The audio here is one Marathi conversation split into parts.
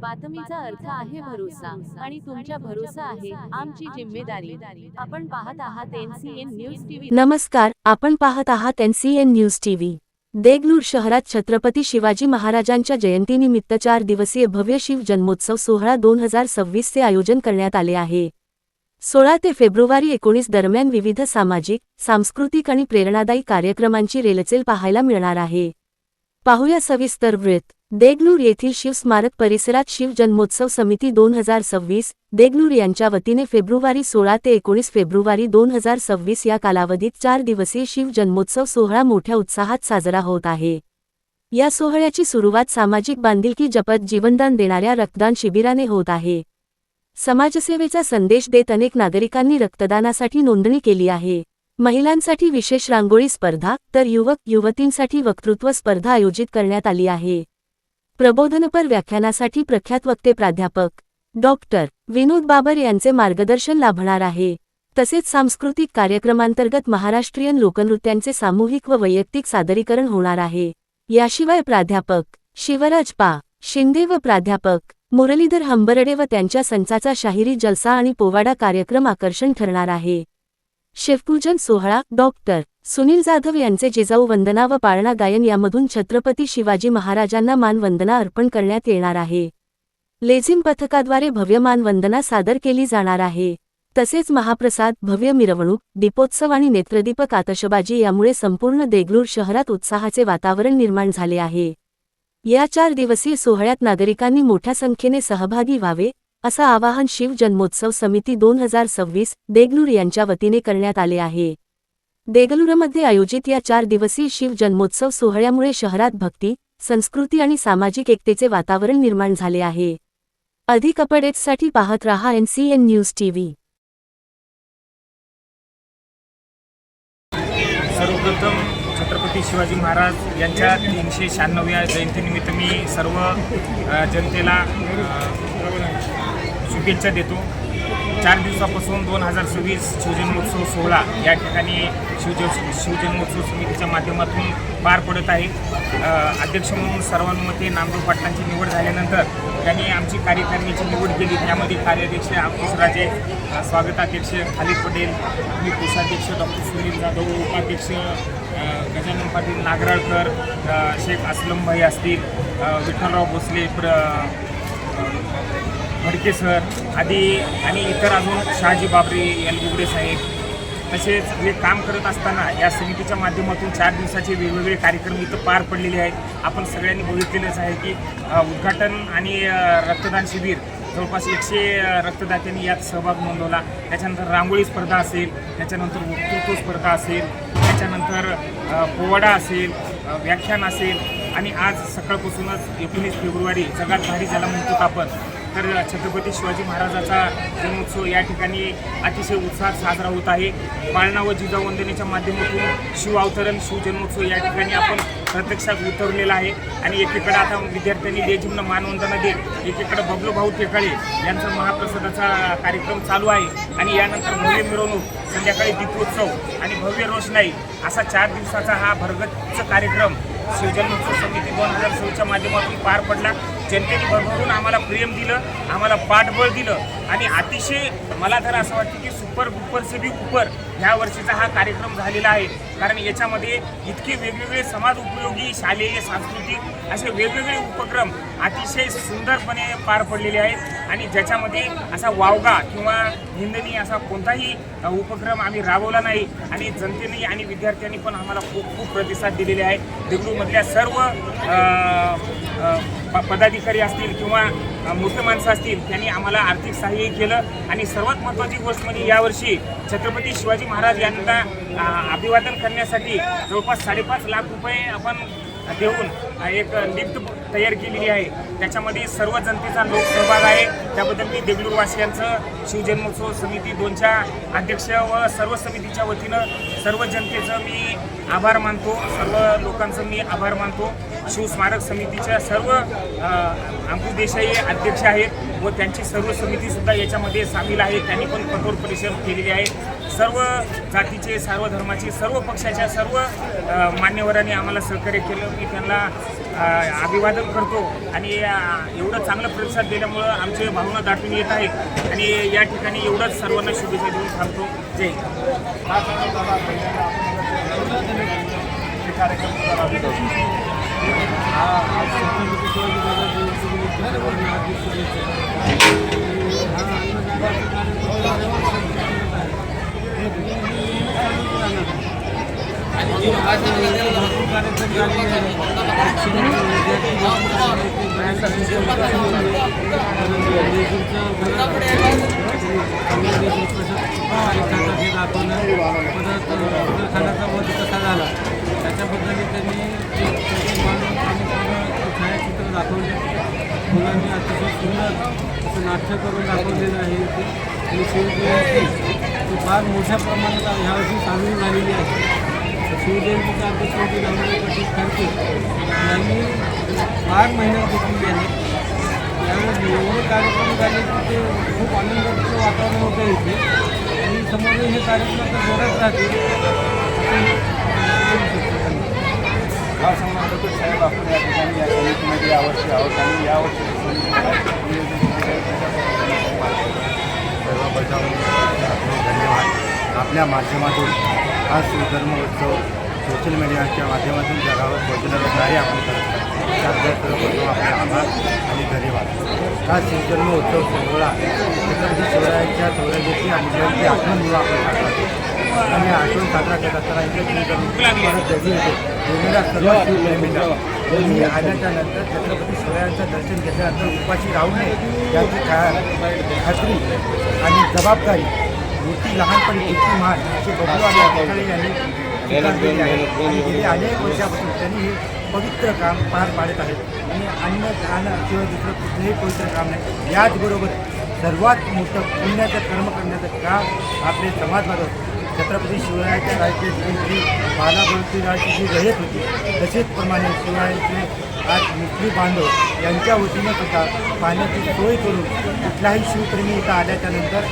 बातमीचा अर्थ आहे भरोसा आणि तुमच्या भरोसा आहे आमची जिम्मेदारी. आपण पाहत आहात एनसीएन न्यूज टीव्ही. नमस्कार आपण पाहत आहात एनसीएन न्यूज टीव्ही. देगलूर शहरात छत्रपती शिवाजी महाराजांच्या जयंतीनिमित्त चार दिवसीय भव्य शिव जन्मोत्सव सोहळा दोन हजार सव्वीसचे आयोजन करण्यात आले आहे. सोळा ते फेब्रुवारी एकोणीस दरम्यान विविध सामाजिक सांस्कृतिक आणि प्रेरणादायी कार्यक्रमांची रेलचेल पाहायला मिळणार आहे. पाहूया सविस्तर वृत्त. देगलूर येथील शिवस्मारक परिसरात शिव जन्मोत्सव समिती दोन हजार सव्वीस देगलूर यांच्या वतीने फेब्रुवारी सोळा ते एकोणीस फेब्रुवारी दोन हजार सव्वीस या कालावधीत चार दिवसीय शिव जन्मोत्सव सोहळा मोठ्या उत्साहात साजरा होत आहे. या सोहळ्याची सुरुवात सामाजिक बांधिलकी जपत जीवनदान देणाऱ्या रक्तदान शिबिराने होत आहे. समाजसेवेचा संदेश देत अनेक नागरिकांनी रक्तदानासाठी नोंदणी केली आहे. महिलांसाठी विशेष रांगोळी स्पर्धा तर युवक युवतींसाठी वक्तृत्व स्पर्धा आयोजित करण्यात आली आहे. प्रबोधनपर व्याख्यानासाठी प्रख्यात वक्ते प्राध्यापक डॉक्टर विनोद बाबर यांचे मार्गदर्शन लाभणार आहे. तसेच सांस्कृतिक कार्यक्रमांतर्गत महाराष्ट्रीयन लोकनृत्यांचे सामूहिक व वैयक्तिक सादरीकरण होणार आहे. याशिवाय प्राध्यापक शिवराज पा शिंदे व प्राध्यापक मुरलीधर हंबर्डे व त्यांच्या संचाचा शाहिरी जलसा आणि पोवाडा कार्यक्रम आकर्षण ठरणार आहे. शिवपूजन सोहळा डॉक्टर सुनील जाधव यांचे जिजाऊ वंदना व पाळणा गायन यामधून छत्रपती शिवाजी महाराजांना मानवंदना अर्पण करण्यात येणार आहे. लेझिम पथकाद्वारे भव्य मानवंदना सादर केली जाणार आहे. तसेच महाप्रसाद भव्य मिरवणूक दीपोत्सव आणि नेत्रदीपक आतषबाजी यामुळे संपूर्ण देगलूर शहरात उत्साहाचे वातावरण निर्माण झाले आहे. या चार दिवसीय सोहळ्यात नागरिकांनी मोठ्या संख्येने सहभागी व्हावे असं आवाहन शिव जन्मोत्सव समिती दोन हजार सव्वीस देगलूर यांच्या वतीने करण्यात आले आहे. देगलूरमध्ये आयोजित या चार दिवसीय शिव जन्मोत्सव सोहळ्यामुळे शहरात भक्ती संस्कृती आणि सामाजिक एकतेचे वातावरण निर्माण झाले आहे. अधिक अपडेट्ससाठी पाहत रहा N C N news TV. सर्वप्रथम छत्रपती शिवाजी महाराज यांच्या तीनशे शहाण्णव्या जयंतीनिमित्त मी सर्व जनतेला शुभेच्छा देतो. चार दिवसापासून दोन हजार सव्वीस शिवजन्मोत्सव सोहळा या ठिकाणी शिवज शिवजन्मोत्सव समितीच्या माध्यमातून पार पडत आहे. अध्यक्ष म्हणून सर्वानुमते नामदेव पाटलांची निवड झाल्यानंतर त्यांनी आमची कार्यकारिणीची निवड केली. त्यामध्ये कार्याध्यक्ष अंकुश राजे स्वागताध्यक्ष खालिद पटेल मी कोषाध्यक्ष डॉक्टर सुनील जाधव उपाध्यक्ष गजानन पाटील नागराळकर शेख असलमभाई असतील विठ्ठलराव भोसले प्र भडके सर आदी आणि इतर अजून शहाजी बाबरे एलबुगडे साहेब तसेच हे काम करत असताना या समितीच्या माध्यमातून चार दिवसाचे वेगवेगळे कार्यक्रम इथं पार पडलेले आहेत. आपण सगळ्यांनी बघितलेलंच आहे की उद्घाटन आणि रक्तदान शिबिर जवळपास एकशे रक्तदात्यांनी यात सहभाग नोंदवला. त्याच्यानंतर रांगोळी स्पर्धा असेल त्याच्यानंतर वक्तृत्व स्पर्धा असेल त्याच्यानंतर पोवाडा असेल व्याख्यान असेल आणि आज सकाळपासूनच एकोणीस फेब्रुवारी जगात भारी झाला म्हणतो आपण. तर छत्रपती शिवाजी महाराजाचा जन्मोत्सव या ठिकाणी अतिशय उत्साहात साजरा होत आहे. पाळणा व जिजावंदनेच्या माध्यमातून शिव अवतरण शिवजन्मोत्सव या ठिकाणी आपण प्रत्यक्षात उतरलेला आहे. आणि एकीकडे आता विद्यार्थ्यांनी लेझिमनं मानवंदना देत एकीकडे बबलू भाऊ टेकाळे यांचा महाप्रसादाचा कार्यक्रम चालू आहे. आणि यानंतर भव्य मिरवणूक संध्याकाळी दीपोत्सव आणि भव्य रोषणाई असा चार दिवसाचा हा भरगच्च कार्यक्रम शिवजन्मोत्सव समिती दोन हजार चौच्या माध्यमातून पार पडला. जनतेने भरभरून आम्हाला प्रेम दिलं आम्हाला पाठबळ दिलं आणि अतिशय मला तर असं वाटतं की सुपर गुप्पर से बी उपर ह्या वर्षीचा हा कार्यक्रम झालेला आहे. कारण याच्यामध्ये इतके वेगवेगळे समाज उपयोगी शालेय सांस्कृतिक असे वेगवेगळे उपक्रम अतिशय सुंदरपणे पार पडलेले आहेत. आणि ज्याच्यामध्ये असा वावगा किंवा निंदनीय असा कोणताही उपक्रम आम्ही राबवला नाही. आणि जनतेने आणि विद्यार्थ्यांनी पण आम्हाला खूप खूप प्रतिसाद दिलेले आहे देगलूरमधल्या सर्व प- पदाधिकारी असतील किंवा मोठे माणसं असतील त्यांनी आम्हाला आर्थिक सहाय्य केलं. आणि सर्वात महत्त्वाची गोष्ट म्हणजे यावर्षी छत्रपती शिवाजी महाराज यांना अभिवादन करण्यासाठी जवळपास साडेपाच लाख रुपये आपण देऊन एक लिफ्ट तयार केलेली आहे. त्याच्यामध्ये सर्व जनतेचा लोकसहभाग आहे. त्याबद्दल मी देगलूरवासियांचं शिवजन्मोत्सव समिती दोनच्या अध्यक्ष व सर्व समितीच्या वतीनं सर्व जनतेचं मी आभार मानतो. सर्व लोकांचं मी आभार मानतो. शिवस्मारक समितीच्या सर्व अंकुश देसाई अध्यक्ष आहेत व त्यांची सर्व समितीसुद्धा याच्यामध्ये सामील आहे. त्यांनी पण कठोर परिश्रम केलेले आहे सर्व जातीचे सर्व धर्माचे सर्व पक्षाच्या सर्व मान्यवरांनी आम्हाला सहकार्य केलं. मी त्यांना अभिवादन करतो आणि एवढं चांगलं प्रतिसाद दिल्यामुळं आमची भावना दाटून येत आहे. आणि या ठिकाणी एवढंच सर्वांना शुभेच्छा देऊन थांबतो. जय हिंद. खाण्याचा वध कसा झाला त्याच्याबद्दल त्यांनी छायाचित्र दाखवले मुलांनी अतिशय सुंदर असं नाट्य करून दाखवलेलं आहे आणि शिवजयंती फार मोठ्या प्रमाणात ह्यावर्षी साजरी झालेली आहे. तर शिवजयंतीच्या अध्यक्ष होते दामोदर पाटील खडके यांनी फार मेहनत घेतली आहे त्यामुळे एवढे कार्यक्रम झाले की ते खूप आनंदाचं वातावरण होतं इथे. आणि समोर हे कार्यक्रम आता जोरात राहतील. हा सन्मान करतो साहेब आपण या ठिकाणी या समितीमध्ये यावर्षी आहोत आणि यावर्षी सर्व बजावून धन्यवाद. आपल्या माध्यमातून हा शिवधर्म उत्सव सोशल मीडियाच्या माध्यमातून जगावर पोहोचण्याचं कार्य आपण करत आहोत. त्याबद्दल आपले आभार आणि धन्यवाद. हा शिवजन्म उत्सव सोहळा? छत्रपती शिवरायांच्या चौऱ्याऐंशी आणि जयंती आठवण म्हणून आपण साजरा आणि आठवण साजरा करत असताना इथे जगी येते. येणाऱ्या सर्व शिवप्रेमींना मी आल्याच्यानंतर छत्रपती शिवरायांचं दर्शन घेतल्यानंतर उपाशी राहू नये याची खा खात्री आणि जबाबदारी. मूर्ती लहानपणी इतकी महान असे बघू आणि यांनी स्वीकारलेली आहे आणि गेली अनेक वर्षापासून त्यांनी हे पवित्र काम पार पाडत आहेत आणि अन्न दान किंवा दुसरं कुठलंही पवित्र काम नाही याचबरोबर सर्वात मोठं पुण्याचं कर्म करण्याचं काम आपले समाजबांधव छत्रपती शिवरायाच्या राज्याची जी बालाबळतीराची जी रयत होती तसेच प्रमाणे शिवरायांचे आज मुस्लिम बांधव यांच्या वतीनं सुद्धा पाण्याची सोय करून कुठलाही शिवप्रेमी इथं आल्याच्यानंतर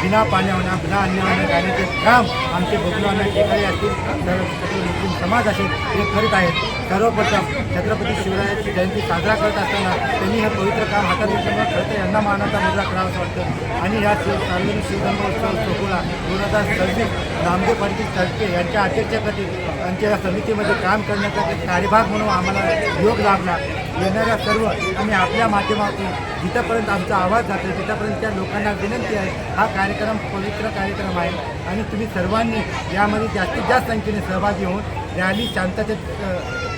बिना पाण्यावना बिना अन्नावना जाण्याचे काम आमचे बबलूंना टेकाळे असतील. तर सर्व मुस्लिम समाज असेल हे करीत आहेत सर्वप्रथम छत्रपती शिवरायाची जयंती साजरा करत असताना त्यांनी हे पवित्र काम हातात घेतल्यामुळे खरं तर यांना मानाचा मुद्रा करावा असं वाटतं. आणि या शिव सार्वजनिक शिवधर्मोत्सव सोहळा दोन हजार सव्वीस नामदेव पंडित तडके यांच्या अध्यक्षपदी यांच्या या समितीमध्ये काम करण्याचा एक कार्यभाग म्हणून आम्हाला योग लाभला. येणाऱ्या सर्व आणि आपल्या माध्यमातून जिथंपर्यंत आमचा आवाज जातो तिथंपर्यंत त्या लोकांना विनंती आहे हा कार्यक्रम पवित्र कार्यक्रम आहे. आणि तुम्ही सर्वांनी यामध्ये जास्तीत जास्त संख्येने सहभागी होऊन रॅली शांततेत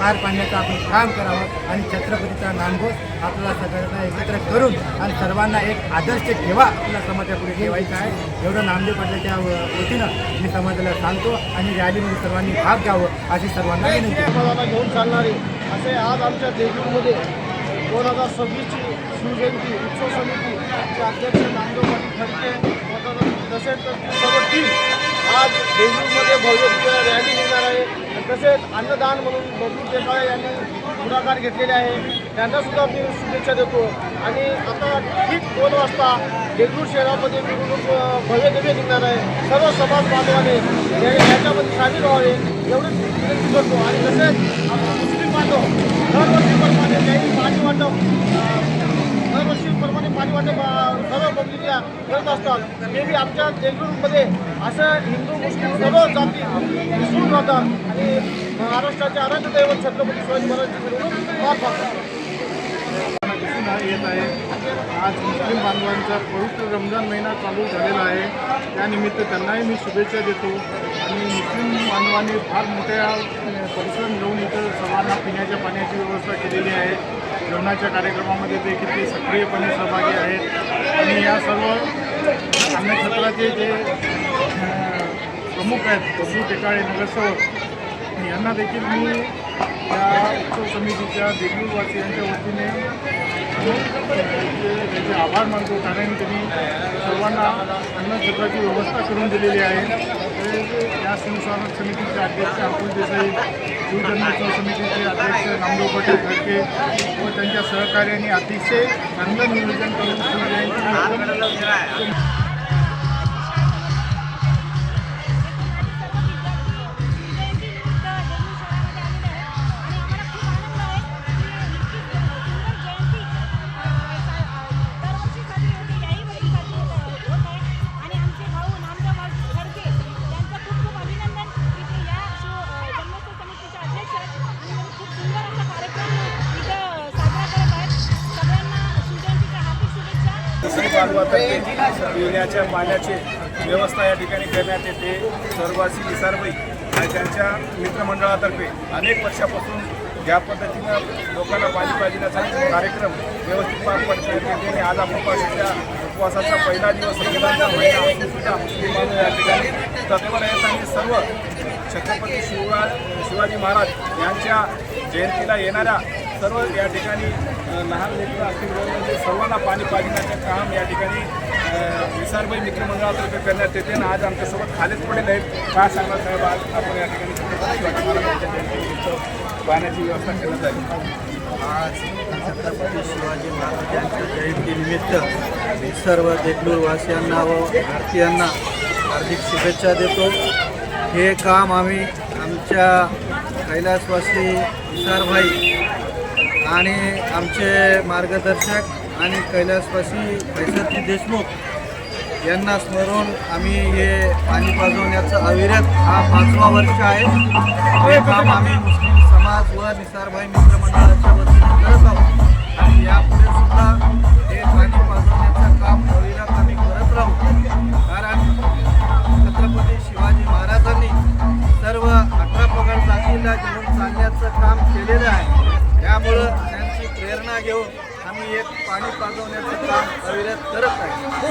पार पाडण्याचं आपण काम करावं आणि छत्रपतीचा नामघोष आपल्याला सगळ्यांना एकत्र करून आणि सर्वांना एक आदर्श ठेवा आपल्या समाजापुढे ठेवायचा आहे. एवढं नामदेव पाटलाच्या वतीनं मी समाजाला सांगतो आणि रॅलीमध्ये सर्वांनी भाग घ्यावं अशी सर्वांना विनंती घेऊन चालणारी असे आज आमच्या देशूरमध्ये दोन हजार सव्वीसची शिवजयंती उत्सव समितीचे अध्यक्ष नामदेव पाटील खडके तसेच सर्व टीम आज देशूरमध्ये भव्य रॅली निघणार आहे. तसेच अन्नदान म्हणून बबलू टेकाळे यांनी पुढाकार घेतलेले आहे. त्यांना सुद्धा मी शुभेच्छा देतो. आणि आता ठीक दोन वाजता देगलूर शहरामध्ये निवडणूक भव्य दिव्य निघणार आहे. सर्व समाज बांधवाने याच्यामध्ये सामील व्हावे एवढंच विनंती करतो. आणि तसेच आपण मुस्लिम बांधव दरवर्षीप्रमाणे काही पाणी वाटप दरवर्षीप्रमाणे पाणी वाटप सर्व पब्लिकला करत असतात. ते बी आमच्या देगलूरमध्ये असं हिंदू मुस्लिम सर्व जाती मिसळून राहतात. आणि महाराष्ट्राचे आराध्य दैवत छत्रपती शिवाजी महाराजांची मिरवणूक पार पाडतात. येत आहे. आज मुस्लिम बांधवांचा पवित्र रमजान महिना चालू झालेला आहे. त्यानिमित्त त्यांनाही मी शुभेच्छा देतो. आणि मुस्लिम बांधवांनी फार मोठ्या परिश्रम घेऊन इथं सर्वांना पिण्याच्या पाण्याची व्यवस्था केलेली आहे. जेवणाच्या कार्यक्रमामध्ये देखील ते सक्रियपणे सहभागी आहेत. आणि या सर्व अन्नक्षेत्राचे जे प्रमुख आहेत प्रभू टेकाळे नगरसेवक यांना देखील मी या उत्सव समितीच्या देगलूरवासियांच्या वतीने त्याचे आभार मानतो कारण त्यांनी सर्वांना अन्नछत्राची व्यवस्था करून दिलेली आहे. या संस्वागत समितीचे अध्यक्ष अतुल देसाई शिवजन्मोत्सव समितीचे अध्यक्ष नामदेव पटेल खडके व त्यांच्या सहकार्याने अतिशय चांगलं नियोजन करून शिवजयंती पिण्याच्या पाण्याची व्यवस्था या ठिकाणी करण्यात येते. सर्वासी निसारबाई आणि त्यांच्या मित्रमंडळातर्फे अनेक वर्षापासून ज्या पद्धतीनं लोकांना पाणी पाजण्याचा कार्यक्रम व्यवस्थित पार पडतो आज आपण उपवासाचा पहिला दिवस रमजानचा महिना असून सुद्धा मुस्लिम बांधव या ठिकाणी तत्पर आहेत आणि सर्व छत्रपती शिवरा शिवाजी महाराज यांच्या जयंतीला येणाऱ्या सर्व या ठिकाणी लहान लेकरं असतील सर्वांना पाणी पाजण्याचे काम या ठिकाणी विसारबाई मित्रमंडळातर्फे करण्यात येते आणि आज आमच्यासोबत खालीच पडेल आहेत. काय सांगणार साहेब आज आपण या ठिकाणी पाण्याची व्यवस्था करण्यात आली. आज छत्रपती शिवाजी महाराजांच्या जयंतीनिमित्त मी सर्व देगलूरवासियांना व भारतीयांना हार्दिक शुभेच्छा देतो. हे काम आम्ही आमच्या कैलासवासी विसारभाई आणि आमचे मार्गदर्शक आणि कैलासवासी फैसलजी देशमुख यांना स्मरून आम्ही हे पाणी पाजवण्याचं अविरत हा पाचवा वर्ष आहे. हे काम आम्ही मुस्लिम समाज व निसारभाई मित्रमंडळाच्या वतीने करत आहोत. आणि यापुढे सुद्धा हे पाणी पाजवण्याचं काम अविरत आम्ही करत राहू. कारण छत्रपती शिवाजी महाराजांनी सर्व अठरा पगड जातीला घेऊन चालण्याचं काम केलेलं आहे. त्यामुळं त्यांची प्रेरणा घेऊन आम्ही एक पाणी पाजवण्याचं काम अविरत करत आहे.